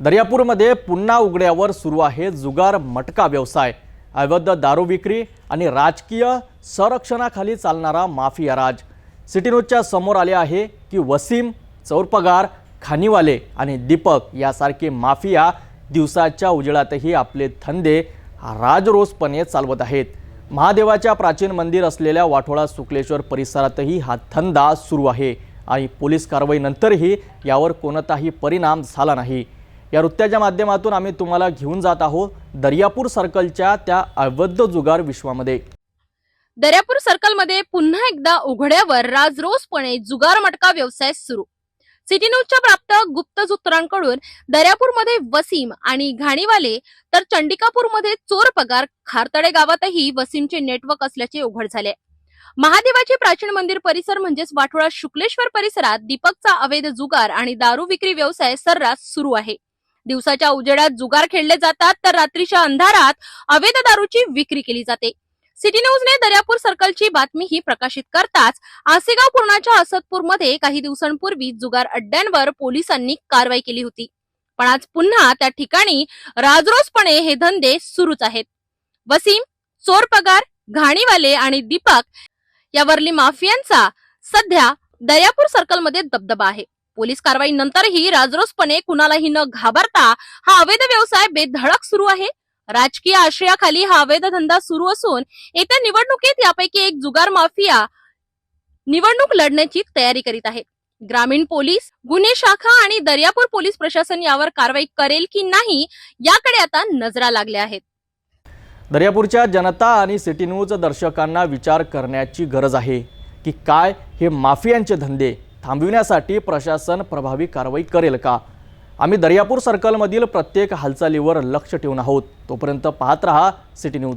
दर्यापूरमध्ये पुन्हा उघड्यावर सुरू आहे जुगार मटका व्यवसाय. अवैध दारू विक्री आणि राजकीय संरक्षणाखाली चालणारा माफिया राज. सिटी समोर आले आहे की वसीम चौरपगार खानीवाले आणि दीपक यासारखे माफिया दिवसाच्या उजेडातही आपले धंदे राजरोसपणे चालवत आहेत. महादेवाच्या प्राचीन मंदिर असलेल्या वाठोळा शुक्लेश्वर परिसरातही हा धंदा सुरू आहे आणि पोलीस कारवाईनंतरही यावर कोणताही परिणाम झाला नाही. या वृत्ताच्या माध्यमातून आम्ही तुम्हाला घेऊन जात आहोत दर्यापूर सर्कलच्या त्या अवैध जुगार विश्वामध्ये. दर्यापूर सर्कलमध्ये पुन्हा एकदा उघड्यावर राजरोसपणे जुगार मटका व्यवसाय सुरू. सिटी न्यूजच्या प्राप्त गुप्त सूत्रांकडून दर्यापूरमध्ये वसीम आणि घाणीवाले तर चंडिकापूरमध्ये चोर पगार खारतडे गावातही वसीमचे नेटवर्क असल्याचे उघड झाले. महादेवाचे प्राचीन मंदिर परिसर म्हणजेच वाठोळा शुक्लेश्वर परिसरात दीपकचा अवैध जुगार आणि दारू विक्री व्यवसाय सर्रास सुरू आहे. दिवसाच्या उजेडात जुगार खेळले जातात तर रात्रीच्या अंधारात अवैध दारूची विक्री केली जाते. सिटी न्यूजने दर्यापूर सर्कलची बातमी ही प्रकाशित करताच आसेगाव पूर्णाच्या असदपूरमध्ये काही दिवसांपूर्वी जुगार अड्ड्यांवर पोलिसांनी कारवाई केली होती. पण आज पुन्हा त्या ठिकाणी राजरोसपणे हे धंदे सुरूच आहेत. वसीम चोर पगार घाणीवाले आणि दीपक यावरली माफियांचा सध्या दर्यापूर सर्कलमध्ये दबदबा आहे. पोलीस कारवाई नंतरही राजरोसपणे कुणालाही न घाबरता हा अवैध व्यवसाय बेधडक सुरू आहे. राजकीय आशयाखाली हा अवैध धंदा सुरू असून येत्या निवडणुकीत यापैकी एक जुगार माफिया निवडणूक लढण्याची तयारी करीत आहे. ग्रामीण पोलीस गुन्हे शाखा आणि दर्यापूर पोलीस प्रशासन यावर कारवाई करेल की नाही याकडे आता नजरा लागल्या आहेत. दर्यापूरच्या जनता आणि सिटी न्यूज दर्शकांना विचार करण्याची गरज आहे की काय हे माफियांचे धंदे थांबविण्यासाठी प्रशासन प्रभावी कारवाई करेल का? आम्ही दर्यापूर सर्कलमधील प्रत्येक हालचालीवर लक्ष ठेवून आहोत. तोपर्यंत पाहत रहा सिटी न्यूज.